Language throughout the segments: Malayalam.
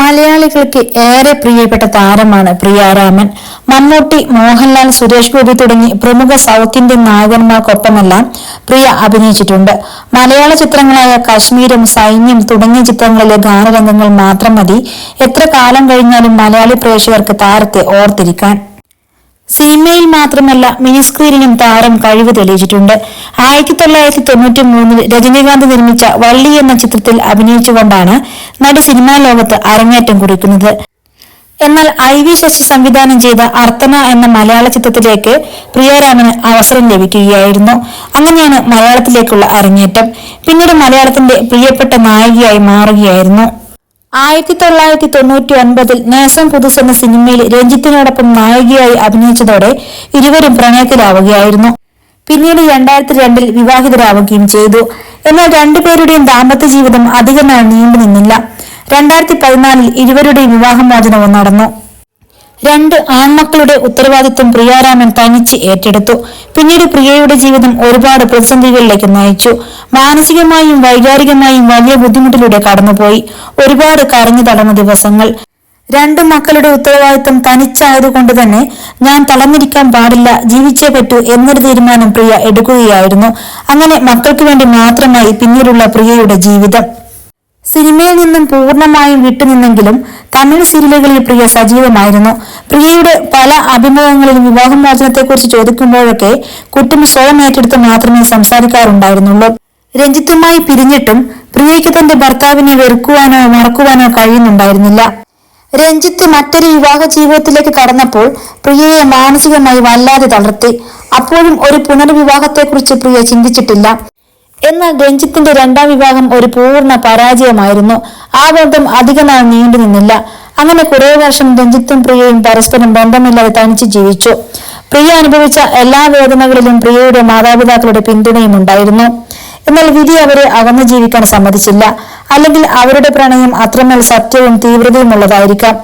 മലയാളികൾക്ക് ഏറെ പ്രിയപ്പെട്ട താരമാണ് പ്രിയാരാമൻ മമ്മൂട്ടി മോഹൻലാൽ സുരേഷ് ഗോപി തുടങ്ങി പ്രമുഖ സൗത്ത് ഇന്ത്യൻ നായകന്മാർക്കൊപ്പമെല്ലാം പ്രിയ അഭിനയിച്ചിട്ടുണ്ട്. മലയാള ചിത്രങ്ങളായ കശ്മീരും സൈന്യം തുടങ്ങിയ ചിത്രങ്ങളിലെ ഗാനരംഗങ്ങൾ മാത്രം മതി. എത്ര കാലം കഴിഞ്ഞാലും മലയാളി പ്രേക്ഷകർക്ക് താരത്തെ ഓർത്തിരിക്കാൻ. സിനിമയിൽ മാത്രമല്ല മിനിസ്ക്രീനിലും താരം കഴിവ് തെളിയിച്ചിട്ടുണ്ട്. ആയിരത്തി തൊള്ളായിരത്തി തൊണ്ണൂറ്റി മൂന്നിൽ രജനീകാന്ത് നിർമ്മിച്ച വള്ളി എന്ന ചിത്രത്തിൽ അഭിനയിച്ചുകൊണ്ടാണ് നടി സിനിമാ ലോകത്ത് അരങ്ങേറ്റം കുറിക്കുന്നത്. എന്നാൽ ഐ വി ശശി സംവിധാനം ചെയ്ത അർത്തന എന്ന മലയാള ചിത്രത്തിലേക്ക് പ്രിയരാമന് അവസരം ലഭിക്കുകയായിരുന്നു. അങ്ങനെയാണ് മലയാളത്തിലേക്കുള്ള അരങ്ങേറ്റം. പിന്നീട് മലയാളത്തിന്റെ പ്രിയപ്പെട്ട നായികയായി മാറുകയായിരുന്നു. ആയിരത്തി തൊള്ളായിരത്തി തൊണ്ണൂറ്റി ഒൻപതിൽ നേസം പുതുസ് എന്ന സിനിമയിൽ രഞ്ജിത്തിനോടൊപ്പം നായികയായി അഭിനയിച്ചതോടെ ഇരുവരും പ്രണയത്തിലാവുകയായിരുന്നു. പിന്നീട് രണ്ടായിരത്തി രണ്ടിൽ വിവാഹിതരാവുകയും ചെയ്തു. എന്നാൽ രണ്ടുപേരുടെയും ദാമ്പത്യ ജീവിതം അധികം നാൾ നീണ്ടു നിന്നില്ല രണ്ടായിരത്തി പതിനാലിൽ ഇരുവരുടെയും വിവാഹമോചനവും നടന്നു. രണ്ട് ആൺമക്കളുടെ ഉത്തരവാദിത്വം പ്രിയാരാമൻ തനിച്ച് ഏറ്റെടുത്തു. പിന്നീട് പ്രിയയുടെ ജീവിതം ഒരുപാട് പ്രതിസന്ധികളിലേക്ക് നയിച്ചു. മാനസികമായും വൈകാരികമായും വലിയ ബുദ്ധിമുട്ടിലൂടെ കടന്നുപോയി. ഒരുപാട് കരഞ്ഞു തടന്ന ദിവസങ്ങൾ. രണ്ടു മക്കളുടെ ഉത്തരവാദിത്വം തനിച്ചായതുകൊണ്ട് തന്നെ ഞാൻ തളർന്നിരിക്കാൻ പാടില്ല ജീവിച്ചേ പറ്റൂ എന്നൊരു തീരുമാനം പ്രിയ എടുക്കുകയായിരുന്നു. അങ്ങനെ മക്കൾക്ക് വേണ്ടി മാത്രമായി പിന്നീടുള്ള പ്രിയയുടെ ജീവിതം. സിനിമയിൽ നിന്നും പൂർണമായും വിട്ടുനിന്നെങ്കിലും തമിഴ് സീരിയലുകളിൽ പ്രിയ സജീവമായിരുന്നു. പ്രിയയുടെ പല അഭിമുഖങ്ങളിലും വിവാഹമോചനത്തെക്കുറിച്ച് ചോദിക്കുമ്പോഴൊക്കെ കുട്ടിന് സ്വയം ഏറ്റെടുത്ത് മാത്രമേ സംസാരിക്കാറുണ്ടായിരുന്നുള്ളൂ. രഞ്ജിത്തുമായി പിരിഞ്ഞിട്ടും പ്രിയയ്ക്ക് തന്റെ ഭർത്താവിനെ വെറുക്കുവാനോ മറക്കുവാനോ കഴിയുന്നുണ്ടായിരുന്നില്ല. രഞ്ജിത്ത് മറ്റൊരു വിവാഹ ജീവിതത്തിലേക്ക് കടന്നപ്പോൾ പ്രിയയെ മാനസികമായി വല്ലാതെ തളർത്തി. അപ്പോഴും ഒരു പുനർവിവാഹത്തെക്കുറിച്ച് പ്രിയ ചിന്തിച്ചിട്ടില്ല. എന്നാൽ രഞ്ജിത്തിന്റെ രണ്ടാം വിവാഹം ഒരു പൂർണ പരാജയമായിരുന്നു. ആ ബന്ധം അധികനാൾ നീണ്ടു നിന്നില്ല. അങ്ങനെ കുറേ വർഷം രഞ്ജിത്തും പ്രിയയും പരസ്പരം ബന്ധമില്ലാതെ തനിച്ച് ജീവിച്ചു. പ്രിയ അനുഭവിച്ച എല്ലാ വേദനകളിലും പ്രിയയുടെ മാതാപിതാക്കളുടെ പിന്തുണയും ഉണ്ടായിരുന്നു. എന്നാൽ വിധി അവരെ അകന്നു ജീവിക്കാൻ സമ്മതിച്ചില്ല. അല്ലെങ്കിൽ അവരുടെ പ്രണയം അത്രമേൽ സത്യവും തീവ്രതയും ഉള്ളതായിരിക്കാം.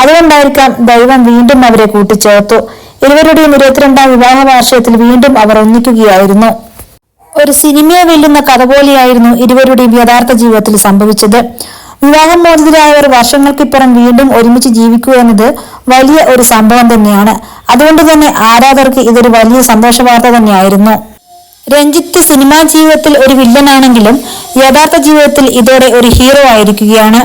അതുകൊണ്ടായിരിക്കാം ദൈവം വീണ്ടും അവരെ കൂട്ടിച്ചേർത്തു. ഇരുവരുടെയും ഇരുപത്തിരണ്ടാം വിവാഹ വാർഷികത്തിൽ വീണ്ടും അവർ ഒന്നിക്കുകയായിരുന്നു. ഒരു സിനിമയെ വെല്ലുന്ന കഥ പോലെയായിരുന്നു ഇരുവരുടെയും യഥാർത്ഥ ജീവിതത്തിൽ സംഭവിച്ചത്. വിവാഹം മോചിതരായവർ വർഷങ്ങൾക്കിപ്പുറം വീണ്ടും ഒരുമിച്ച് ജീവിക്കുക എന്നത് വലിയ ഒരു സംഭവം തന്നെയാണ്. അതുകൊണ്ട് തന്നെ ആരാധകർക്ക് ഇതൊരു വലിയ സന്തോഷ വാർത്ത തന്നെയായിരുന്നു. രഞ്ജിത്ത് സിനിമാ ജീവിതത്തിൽ ഒരു വില്ലനാണെങ്കിലും യഥാർത്ഥ ജീവിതത്തിൽ ഇതോടെ ഒരു ഹീറോ ആയിരിക്കുകയാണ്.